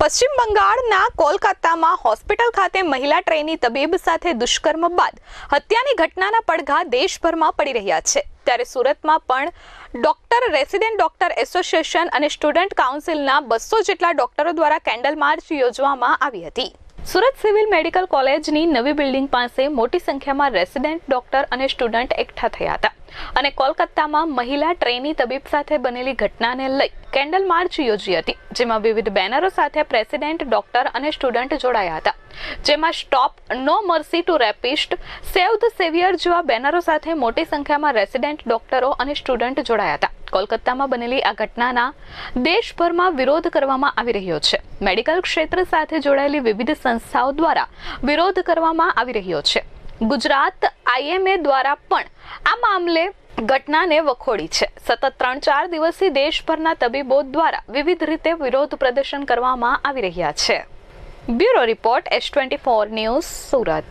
પશ્ચિમ બંગાળના કોલકાતામાં હોસ્પિટલ ખાતે મહિલા ટ્રેની તબીબ સાથે દુષ્કર્મ બાદ હત્યાની ઘટનાના પડઘા દેશભરમાં પડી રહ્યા છે. ત્યારે સુરતમાં પણ ડોક્ટર, રેસિડેન્ટ ડોક્ટર એસોસિએશન અને સ્ટુડન્ટ કાઉન્સિલના બસો જેટલા ડોક્ટરો દ્વારા કેન્ડલ માર્ચ યોજવામાં આવી હતી. સુરત સિવિલ મેડિકલ કોલેજની નવી બિલ્ડિંગ પાસે મોટી સંખ્યામાં રેસિડેન્ટ ડોક્ટર અને સ્ટુડન્ટ એકઠા થયા હતા અને કોલકાતામાં મહિલા ટ્રેની તબીબ સાથે બનેલી ઘટનાને લઈ કેન્ડલ માર્ચ યોજી હતી, જેમાં વિવિધ બેનરો સાથે પ્રેસિડેન્ટ, ડોક્ટર અને સ્ટુડન્ટ જોડાયા હતા. જેમાં stop no mercy to rapist, save the saviour જેવા બેનરો સાથે મોટી સંખ્યામાં રેસિડેન્ટ, ડોક્ટરો અને સ્ટુડન્ટ જોડાયા હતા. કોલકાતામાં બનેલી આ ઘટનાના દેશભરમાં વિરોધ કરવામાં આવી રહ્યો છે. મેડિકલ ક્ષેત્ર સાથે જોડાયેલી વિવિધ સંસ્થાઓ દ્વારા વિરોધ કરવામાં આવી રહ્યો છે. ગુજરાત આઈએમએ દ્વારા પણ આ મામલે ઘટનાને વખોડી છે. સતત ત્રણ ચાર દિવસથી દેશભરના તબીબો દ્વારા વિવિધ રીતે વિરોધ પ્રદર્શન કરવામાં આવી રહ્યા છે. Bureau report, S twenty four news, Surat.